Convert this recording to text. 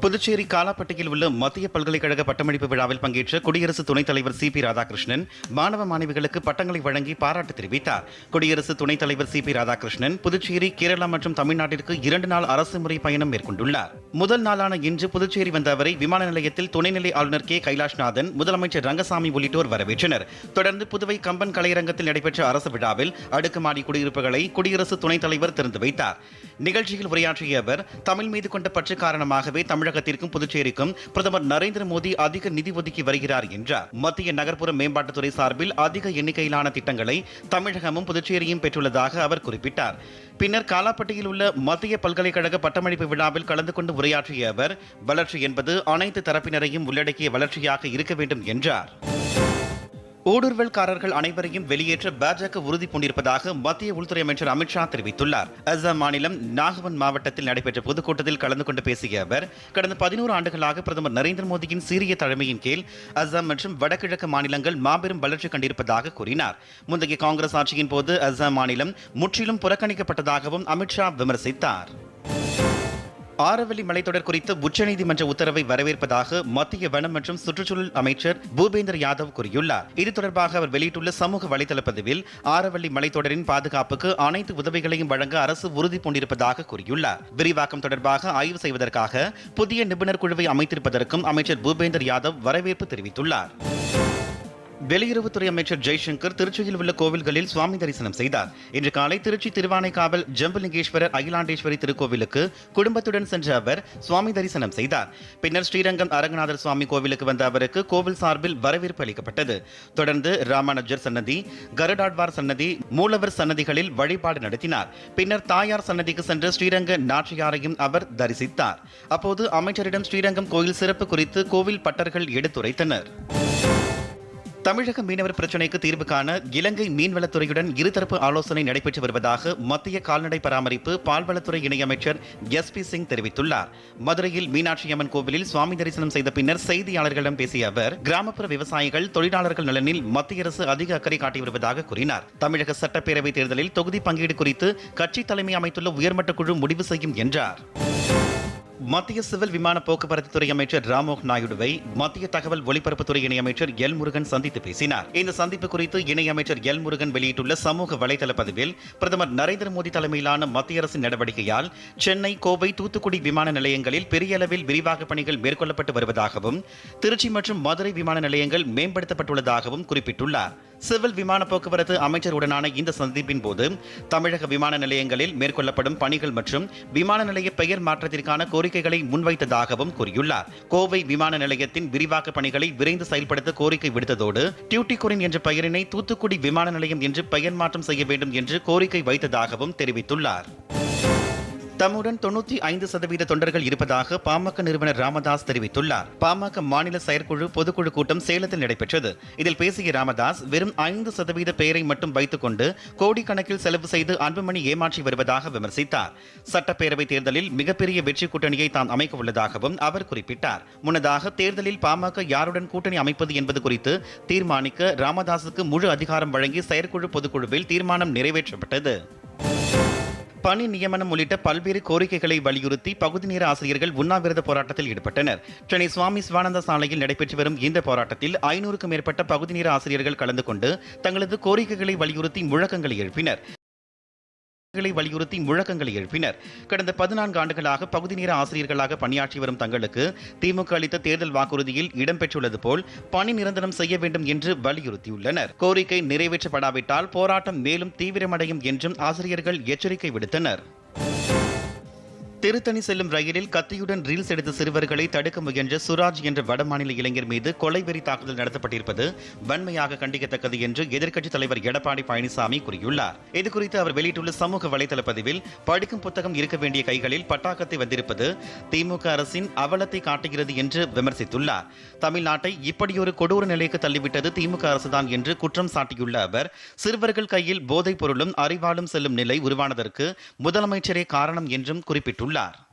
புதுச்சேரி காலாப்பட்டியில் உள்ள மத்திய பல்கலைக்கழக பட்டமளிப்பு விழாவில் பங்கேற்ற குடியரசு துணைத் தலைவர் சி பி ராதாகிருஷ்ணன் மாணவ மாணவிகளுக்கு பட்டங்களை வழங்கி பாராட்டு தெரிவித்தார். குடியரசு துணைத் தலைவர் சி பி ராதாகிருஷ்ணன் புதுச்சேரி கேரளா மற்றும் தமிழ்நாட்டிற்கு இரண்டு நாள் அரசு முறை பயணம் மேற்கொண்டுள்ளார். முதல் நாளான இன்று புதுச்சேரி வந்த அவரை விமான நிலையத்தில் துணைநிலை ஆளுநர் கே. கைலாஷ்நாதன் முதலமைச்சர் ரங்கசாமி உள்ளிட்டோர் வரவேற்றனர். தொடர்ந்து புதுவை கம்பன் கலையரங்கத்தில் நடைபெற்ற அரசு விழாவில் அடுக்குமாடி குடியிருப்புகளை குடியரசு துணைத் தலைவர் திறந்து வைத்தார். நிகழ்ச்சியில் உரையாற்றிய அவர் தமிழ் மீது கொண்ட பற்று காரணமாகவே தமிழ் தமிழகத்திற்கும் புதுச்சேரிக்கும் பிரதமர் நரேந்திர மோடி அதிக நிதி ஒதுக்கி வருகிறார் என்றார். மத்திய நகர்ப்புற மேம்பாட்டுத்துறை சார்பில் அதிக எண்ணிக்கையிலான திட்டங்களை தமிழகமும் புதுச்சேரியும் பெற்றுள்ளதாக அவர் குறிப்பிட்டார். பின்னர் காலாப்பட்டியில் உள்ள மத்திய பல்கலைக்கழக பட்டமளிப்பு விழாவில் கலந்து கொண்டு உரையாற்றிய அவர் வளர்ச்சி என்பது அனைத்து தரப்பினரையும் உள்ளடக்கிய வளர்ச்சியாக இருக்க வேண்டும் என்றார். ஊடுருவல்காரர்கள் அனைவரையும் வெளியேற்ற பாஜக உறுதி பூண்டிருப்பதாக மத்திய உள்துறை அமைச்சர் அமித்ஷா தெரிவித்துள்ளார். அசாம் மாநிலம் நாகவன் மாவட்டத்தில் நடைபெற்ற பொதுக்கூட்டத்தில் கலந்து கொண்டு பேசிய அவர் கடந்த பதினோரு ஆண்டுகளாக பிரதமர் நரேந்திர மோடியின் சீரிய தலைமையின் கீழ் அசாம் மற்றும் வடகிழக்கு மாநிலங்கள் மாபெரும் வளர்ச்சி கண்டிருப்பதாக கூறினார். முந்தைய காங்கிரஸ் ஆட்சியின் போது அசாம் மாநிலம் முற்றிலும் புறக்கணிக்கப்பட்டதாகவும் அமித்ஷா விமர்சித்தார். ஆரவல்லி மலைத்தொடர் குறித்து உச்சநீதிமன்ற உத்தரவை வரவேற்பதாக மத்திய வனம் மற்றும் சுற்றுச்சூழல் அமைச்சர் பூபேந்தர் யாதவ் கூறியுள்ளார். இது தொடர்பாக அவர் வெளியிட்டுள்ள சமூக வலைதள பதிவில் ஆரவல்லி மலைத்தொடரின் பாதுகாப்புக்கு அனைத்து உதவிகளையும் வழங்க அரசு உறுதி பூண்டிருப்பதாக கூறியுள்ளார். விரிவாக்கம் தொடர்பாக ஆய்வு செய்வதற்காக புதிய நிபுணர் குழுவை அமைத்திருப்பதற்கும் அமைச்சர் பூபேந்தர் யாதவ் வரவேற்பு தெரிவித்துள்ளார். வெளியுறவுத்துறை அமைச்சர் ஜெய்சங்கர் திருச்சியில் உள்ள கோவில்களில் சுவாமி தரிசனம் செய்தார். இன்று காலை திருச்சி திருவானைக்காவல் ஜம்புலிங்கேஸ்வரர் அகிலாண்டேஸ்வரி திருக்கோவிலுக்கு குடும்பத்துடன் சென்ற அவர் சுவாமி தரிசனம் செய்தார். பின்னர் ஸ்ரீரங்கம் அரங்கநாதர் சுவாமி கோவிலுக்கு வந்த அவருக்கு கோவில் சார்பில் வரவேற்பு அளிக்கப்பட்டது. தொடர்ந்து ராமானுஜர் சன்னதி கருடாட்வார் சன்னதி மூலவர் சன்னதிகளில் வழிபாடு நடத்தினார். பின்னர் தாயார் சன்னதிக்கு சென்று ஸ்ரீரங்க நாச்சியாரையும் அவர் தரிசித்தார். அப்போது அமைச்சரிடம் ஸ்ரீரங்கம் கோயில் சிறப்பு குறித்து கோவில் பட்டர்கள் எடுத்துரைத்தனர். தமிழக மீனவர் பிரச்சினைக்கு தீர்வு காண இலங்கை மீன்வளத்துறையுடன் இருதரப்பு ஆலோசனை நடைபெற்று வருவதாக மத்திய கால்நடை பராமரிப்பு பால்வளத்துறை இணையமைச்சர் எஸ் பி சிங் தெரிவித்துள்ளார். மதுரையில் மீனாட்சி அம்மன் கோவிலில் சுவாமி தரிசனம் செய்த பின்னர் செய்தியாளர்களிடம் பேசிய அவர் கிராமப்புற விவசாயிகள் தொழிலாளர்கள் நலனில் மத்திய அரசு அதிக அக்கறை காட்டி வருவதாக கூறினார். தமிழக சட்டப்பேரவை தேர்தலில் தொகுதி பங்கீடு குறித்து கட்சி தலைமை அமைத்துள்ள உயர்மட்ட குழு முடிவு செய்யும் என்றார். மத்திய சிவில் விமான போக்குவரத்து துறை அமைச்சர் ராம்மோகன் நாயுடுவை மத்திய தகவல் ஒலிபரப்புத்துறை இணையமைச்சர் எல் முருகன் சந்தித்து பேசினார். இந்த சந்திப்பு குறித்து இணையமைச்சர் எல் முருகன் வெளியிட்டுள்ள சமூக வலைதள பதிவில் பிரதமர் நரேந்திர மோடி தலைமையிலான மத்திய அரசின் நடவடிக்கையால் சென்னை கோவை தூத்துக்குடி விமான நிலையங்களில் பெரிய அளவில் விரிவாக பணிகள் மேற்கொள்ளப்பட்டு வருவதாகவும் திருச்சி மற்றும் மதுரை விமான நிலையங்கள் மேம்படுத்தப்பட்டுள்ளதாகவும் குறிப்பிட்டுள்ளார். சிவில் விமான போக்குவரத்து அமைச்சருடனான இந்த சந்திப்பின் போது தமிழக விமான நிலையங்களில் மேற்கொள்ளப்படும் பணிகள் மற்றும் விமான நிலைய பெயர் மாற்றத்திற்கான கோரிக்கைகளை முன்வைத்ததாகவும் கூறியுள்ளார். கோவை விமான நிலையத்தின் விரிவாக்க பணிகளை விரைந்து செயல்படுத்த கோரிக்கை விடுத்ததோடு டியூட்டிகோரின் என்ற பெயரினை தூத்துக்குடி விமான நிலையம் என்று பெயர் மாற்றம் செய்ய வேண்டும் என்று கோரிக்கை வைத்ததாகவும் தெரிவித்துள்ளார். தம்முடன் தொண்ணூத்தி ஐந்து சதவீத தொண்டர்கள் இருப்பதாக பாமக நிறுவனர் ராமதாஸ் தெரிவித்துள்ளார். பாமக மாநில செயற்குழு பொதுக்குழு கூட்டம் சேலத்தில் நடைபெற்றது. இதில் பேசிய ராமதாஸ் வெறும் ஐந்து சதவீத பெயரை மட்டும் வைத்துக்கொண்டு கோடிக்கணக்கில் செலவு செய்து அன்புமணி ஏமாற்றி வருவதாக விமர்சித்தார். சட்டப்பேரவை தேர்தலில் மிகப்பெரிய வெற்றி கூட்டணியை தாம் அமைக்க உள்ளதாகவும் அவர் குறிப்பிட்டார். முன்னதாக தேர்தலில் பாமக யாருடன் கூட்டணி அமைப்பது என்பது குறித்து தீர்மானிக்க ராமதாஸுக்கு முழு அதிகாரம் வழங்கி செயற்குழு பொதுக்குழுவில் தீர்மானம் நிறைவேற்றப்பட்டது. பணி நியமனம் உள்ளிட்ட பல்வேறு கோரிக்கைகளை வலியுறுத்தி பகுதி நேர ஆசிரியர்கள் உண்ணாவிரத போராட்டத்தில் ஈடுபட்டனர். சென்னை சுவாமி சிவானந்த சாலையில் நடைபெற்று வரும் இந்த போராட்டத்தில் ஐநூறுக்கும் மேற்பட்ட பகுதி நேர ஆசிரியர்கள் கலந்து கொண்டு தங்களது கோரிக்கைகளை வலியுறுத்தி முழக்கங்களை எழுப்பினர். களை வலியுறுத்தி முழக்கங்களை எழுப்பினர். கடந்த பதினான்கு ஆண்டுகளாக பகுதி நேர ஆசிரியர்களாக பணியாற்றி வரும் தங்களுக்கு திமுக அளித்த தேர்தல் வாக்குறுதியில் இடம்பெற்றுள்ளது போல் பணி நிரந்தரம் செய்ய வேண்டும் என்று வலியுறுத்தியுள்ளனர். கோரிக்கை நிறைவேற்றப்படாவிட்டால் போராட்டம் மேலும் தீவிரமடையும் என்றும் ஆசிரியர்கள் எச்சரிக்கை விடுத்தனர். திருத்தணி செல்லும் ரயிலில் கத்தியுடன் ரீல்ஸ் எடுத்த சிறுவர்களை தடுக்க முயன்ற சுராஜ் என்ற வடமாநில இளைஞர் மீது கொலைவெறி தாக்குதல் நடத்தப்பட்டிருப்பது வன்மையாக கண்டிக்கத்தக்கது என்று எதிர்க்கட்சித் தலைவர் எடப்பாடி பழனிசாமி கூறியுள்ளார். இதுகுறித்து அவர் வெளியிட்டுள்ள சமூக வலைதள பதிவில் படிக்கும் புத்தகம் இருக்க வேண்டிய கைகளில் பட்டாக்கத்தை வந்திருப்பது திமுக அரசின் அவலத்தை காட்டுகிறது என்று விமர்சித்துள்ளார். தமிழ்நாட்டை இப்படியொரு கொடூர நிலைக்கு தள்ளிவிட்டது திமுக அரசுதான் என்று குற்றம் சாட்டியுள்ள அவர் சிறுவர்கள் கையில் போதைப் பொருளும் அறிவாலும் செல்லும் நிலை உருவானதற்கு முதலமைச்சரே காரணம் என்றும் குறிப்பிட்டுள்ளார். hablar